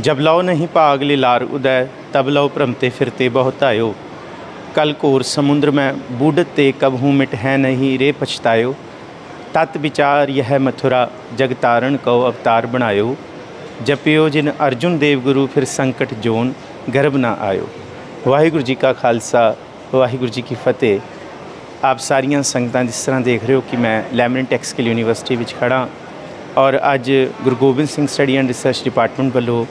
ਜਬ ਲਓ ਨਹੀਂ ਭਾਗ ਲਿਲਾਰ ਉਦੈ, ਤਬ ਲਓ ਭ੍ਰਮਤੇ ਫਿਰਤੇ ਬਹੁਤ ਆਇਓ ਕਲ ਘੋਰ ਸਮੁੰਦਰ ਮੈਂ ਬੂਢਤ ਤੇ ਕਬਹੂ ਮਿਟ ਹੈ ਨਹੀਂ ਰੇ ਪਛਤਾਇਓ। ਤਤ ਵਿਚਾਰ ਯਹ ਮਥੁਰਾ, ਜਗ ਤਾਰਨ ਕਉ ਅਵਤਾਰ ਬਣਾਇਓ। ਜਪਿਓ ਜਿਨ ਅਰਜੁਨ ਦੇਵ ਗੁਰੂ ਫਿਰ ਸੰਕਟ ਜੋਨ, ਗਰਭ ਨਾ ਆਇਓ। ਵਾਹਿਗੁਰੂ ਜੀ ਕਾ ਖਾਲਸਾ, ਵਾਹਿਗੁਰੂ ਜੀ ਕੀ ਫਤਿਹ। ਆਪ ਸਾਰੀਆਂ ਸੰਗਤਾਂ ਜਿਸ ਤਰ੍ਹਾਂ ਦੇਖ ਰਹੇ ਹੋ ਕਿ ਮੈਂ ਲੈਮਨ ਟੈਕਸਕਲ ਯੂਨੀਵਰਸਿਟੀ ਵਿੱਚ ਖੜਾ ਔਰ ਅੱਜ Guru Gobind Singh study and research department ਵੱਲੋਂ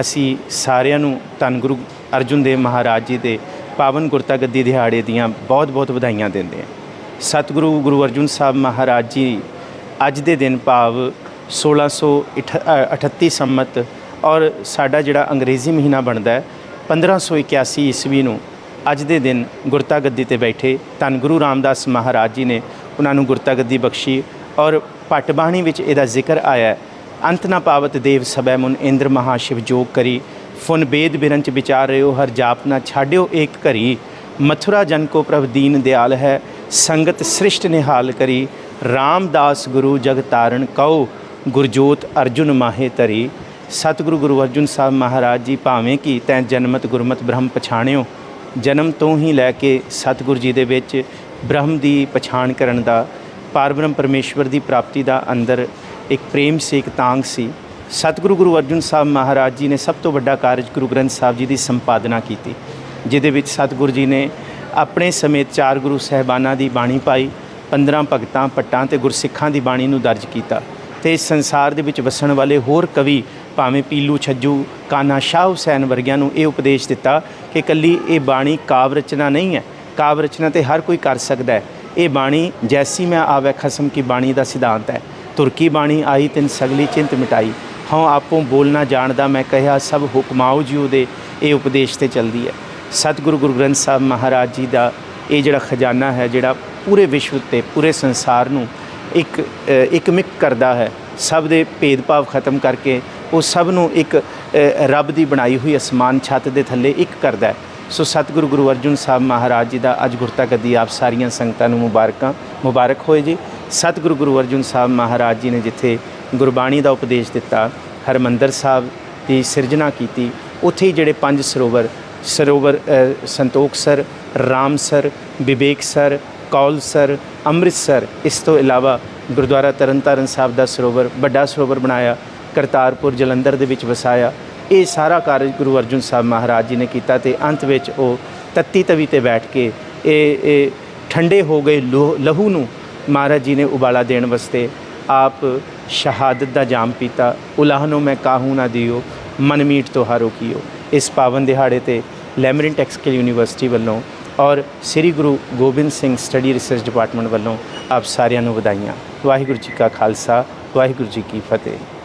ਅਸੀਂ ਸਾਰਿਆਂ ਨੂੰ ਧੰਨ ਗੁਰੂ ਅਰਜੁਨ ਦੇਵ ਮਹਾਰਾਜ ਜੀ ਦੇ ਪਾਵਨ ਗੁਰਤਾ ਗੱਦੀ ਦਿਹਾੜੇ ਦੀਆਂ ਬਹੁਤ-ਬਹੁਤ ਵਧਾਈਆਂ ਦਿੰਦੇ ਹਾਂ। ਸਤਿਗੁਰੂ ਗੁਰੂ ਅਰਜੁਨ ਸਾਹਿਬ ਮਹਾਰਾਜ ਜੀ ਅੱਜ ਦੇ ਦਿਨ ਭਾਵ 1638 ਸੰਮਤ ਔਰ ਸਾਡਾ ਜਿਹੜਾ ਅੰਗਰੇਜ਼ੀ ਮਹੀਨਾ ਬਣਦਾ ਹੈ 1581 ਈਸਵੀ ਨੂੰ ਅੱਜ ਦੇ ਦਿਨ ਗੁਰਤਾ ਗੱਦੀ ਤੇ ਬੈਠੇ ਧੰਨ ਗੁਰੂ ਰਾਮਦਾਸ ਮਹਾਰਾਜ ਜੀ ਨੇ ਉਹਨਾਂ ਨੂੰ ਗੁਰਤਾ ਗੱਦੀ ਬਖਸ਼ੀ ਔਰ ਭੱਟ ਬਾਣੀ ਵਿੱਚ ਇਹਦਾ ਜ਼ਿਕਰ ਆਇਆ ਅੰਤ ਨਾ ਪਾਵਤ ਦੇਵ ਸਬੈ ਮੁਨ ਇੰਦਰ ਮਹਾ ਸ਼ਿਵ ਜੋਗ ਕਰੀ। ਫੁਨ ਬੇਦ ਬਿਰੰਚ ਵਿਚਾਰ ਰਿਓ, ਹਰ ਜਾਪ ਨਾ ਛਾੜਿਓ ਏਕ ਘਰੀ। ਮਥੁਰਾ ਜਨ ਕੋ ਪ੍ਰਭ ਦੀਨ ਦਿਆਲ ਹੈ, ਸੰਗਤ ਸ੍ਰਿਸ਼ਟ ਨਿਹਾਲ ਕਰੀ। ਰਾਮਦਾਸ ਗੁਰੂ ਜਗ ਤਾਰਨ ਕਉ, ਗੁਰਜੋਤ ਅਰਜੁਨ ਮਾਹੇ ਤਰੀ ਸਤਿਗੁਰੂ ਗੁਰੂ ਅਰਜੁਨ ਸਾਹਿਬ ਮਹਾਰਾਜ ਜੀ ਭਾਵੇਂ ਕਿ ਤੈ ਜਨਮਤ ਗੁਰਮਤ ਬ੍ਰਹਮ ਪਛਾਣਿਓ। ਜਨਮ ਤੋਂ ਹੀ ਲੈ ਕੇ ਸਤਿਗੁਰੂ ਜੀ ਦੇ ਵਿੱਚ ਬ੍ਰਹਮ ਦੀ ਪਛਾਣ ਕਰਨ ਦਾ, ਪਾਰਬ੍ਰਹਮ ਪਰਮੇਸ਼ਵਰ ਦੀ ਪ੍ਰਾਪਤੀ ਦਾ ਅੰਦਰ ਇੱਕ ਪ੍ਰੇਮ ਸੀ ਇੱਕ ਤਾਂਗ ਸੀ। ਸਤਿਗੁਰੂ ਗੁਰੂ ਅਰਜਨ ਸਾਹਿਬ ਮਹਾਰਾਜ ਜੀ ਨੇ ਸਭ ਤੋਂ ਵੱਡਾ ਕਾਰਜ ਗੁਰੂ ਗ੍ਰੰਥ ਸਾਹਿਬ ਜੀ ਦੀ ਸੰਪਾਦਨਾ ਕੀਤੀ, ਜਿਹਦੇ ਵਿੱਚ ਸਤਿਗੁਰੂ ਜੀ ਨੇ ਆਪਣੇ ਸਮੇਤ ਚਾਰ ਗੁਰੂ ਸਹਿਬਾਨਾਂ ਦੀ ਬਾਣੀ ਪਾਈ 15 ਭਗਤਾਂ ਪੱਟਾਂ ਤੇ ਗੁਰਸਿੱਖਾਂ ਦੀ ਬਾਣੀ ਨੂੰ ਦਰਜ ਕੀਤਾ ਤੇ ਇਸ ਸੰਸਾਰ ਦੇ ਵਿੱਚ ਵਸਣ ਵਾਲੇ ਹੋਰ ਕਵੀ ਭਾਵੇਂ ਪੀਲੂ, ਛੱਜੂ, ਕਾਨਾ, ਸ਼ਾਹ ਹੁਸੈਨ ਵਰਗਿਆਂ ਨੂੰ ਇਹ ਉਪਦੇਸ਼ ਦਿੱਤਾ ਕਿ ਕੱਲੀ ਇਹ ਬਾਣੀ ਕਾਵ ਰਚਨਾ ਨਹੀਂ ਹੈ ਕਾਵ ਰਚਨਾ ਤੇ ਹਰ ਕੋਈ ਕਰ ਸਕਦਾ ਹੈ। ਇਹ ਬਾਣੀ ਜੈਸੀ ਮੈਂ ਆਵੈ ਖਸਮ ਕੀ ਬਾਣੀ ਦਾ ਸਿਧਾਂਤ ਹੈ। ਤੁਰਕੀ ਬਾਣੀ ਆਈ ਤਿੰਨ ਸਗਲੀ ਚਿੰਤ ਮਿਟਾਈ। ਹਉ ਆਪੋਂ ਬੋਲਣਾ ਜਾਣਦਾ ਮੈਂ ਕਹਿਆ ਸਭ ਹੁਕਮਾਉ ਜਿਉ ਦੇ, ਇਹ ਉਪਦੇਸ਼ ਤੇ ਚੱਲਦੀ ਹੈ। ਸਤਿਗੁਰੂ ਗੁਰੂ ਗ੍ਰੰਥ ਸਾਹਿਬ ਮਹਾਰਾਜ ਜੀ ਦਾ ਇਹ ਜਿਹੜਾ ਖਜ਼ਾਨਾ ਹੈ, ਜਿਹੜਾ ਪੂਰੇ ਵਿਸ਼ਵ ਤੇ ਪੂਰੇ ਸੰਸਾਰ ਨੂੰ ਇੱਕ ਇੱਕ ਮਿਕ ਕਰਦਾ ਹੈ, ਸਭ ਦੇ ਭੇਦਭਾਵ ਖਤਮ ਕਰਕੇ ਉਹ ਸਭ ਨੂੰ ਇੱਕ ਰੱਬ ਦੀ ਬਣਾਈ ਹੋਈ ਅਸਮਾਨ ਛੱਤ ਦੇ ਥੱਲੇ ਇੱਕ ਕਰਦਾ ਹੈ। ਸੋ ਸਤਿਗੁਰੂ ਗੁਰੂ ਅਰਜਨ ਸਾਹਿਬ ਮਹਾਰਾਜ ਜੀ ਦਾ ਅੱਜ ਗੁਰਤਾ ਗੱਦੀ ਆਪ ਸਾਰੀਆਂ ਸੰਗਤਾਂ ਨੂੰ ਮੁਬਾਰਕਾਂ ਮੁਬਾਰਕ ਹੋਏ ਜੀ। ਸਤਿਗੁਰੂ ਗੁਰੂ ਅਰਜਨ ਸਾਹਿਬ ਮਹਾਰਾਜ ਜੀ ਨੇ ਜਿੱਥੇ ਗੁਰਬਾਣੀ ਦਾ ਉਪਦੇਸ਼ ਦਿੱਤਾ ਹਰਮੰਦਰ ਸਾਹਿਬ ਦੀ ਸਿਰਜਣਾ ਕੀਤੀ ਉੱਥੇ ਹੀ ਜਿਹੜੇ ਪੰਜ ਸਰੋਵਰ ਸਰੋਵਰ ਸੰਤੋਖ ਸਰ ਅ, ਸੰਤੋਖਸਰ ਰਾਮਸਰ ਕੌਲ ਸਰ ਅੰਮ੍ਰਿਤਸਰ ਇਸ ਤੋਂ ਇਲਾਵਾ ਗੁਰਦੁਆਰਾ ਤਰਨਤਾਰਨ ਸਾਹਿਬ ਦਾ ਸਰੋਵਰ ਵੱਡਾ ਸਰੋਵਰ ਬਣਾਇਆ ਕਰਤਾਰਪੁਰ ਜਲੰਧਰ ਦੇ ਵਿੱਚ ਵਸਾਇਆ ਇਹ ਸਾਰਾ ਕਾਰਜ ਗੁਰੂ ਅਰਜਨ ਸਾਹਿਬ ਮਹਾਰਾਜ ਜੀ ਨੇ ਕੀਤਾ ਤੇ ਅੰਤ ਵਿੱਚ ਉਹ ਤੱਤੀ ਤਵੀ ਤੇ ਬੈਠ ਕੇ ਇਹ ਇਹ ਠੰਡੇ ਹੋ ਗਏ ਲੋ- ਲਹੂ ਨੂੰ ਮਹਾਰਾਜ ਜੀ ਨੇ ਉਬਾਲਾ ਦੇਣ ਵਾਸਤੇ ਆਪ ਸ਼ਹਾਦਤ ਦਾ ਜਾਮ ਪੀਤਾ। ਉਲਾਹਨੋਂ ਮੈਂ ਕਾਹੂ ਨਾ ਦਿਓ, ਮਨ ਮੀਟ ਹਾਰੋ ਕੀਓ। ਇਸ ਪਾਵਨ ਦਿਹਾੜੇ ਤੇ ਲੈਮਰਿਨ ਟੈਕਸਕਲ ਯੂਨੀਵਰਸਿਟੀ ਵੱਲੋਂ ਔਰ Shri Guru Gobind Singh study research department ਵੱਲੋਂ ਆਪ ਸਾਰਿਆਂ ਨੂੰ ਵਧਾਈਆਂ। ਵਾਹਿਗੁਰੂ ਜੀ ਕਾ ਖਾਲਸਾ, ਵਾਹਿਗੁਰੂ ਜੀ ਕੀ ਫਤਿਹ।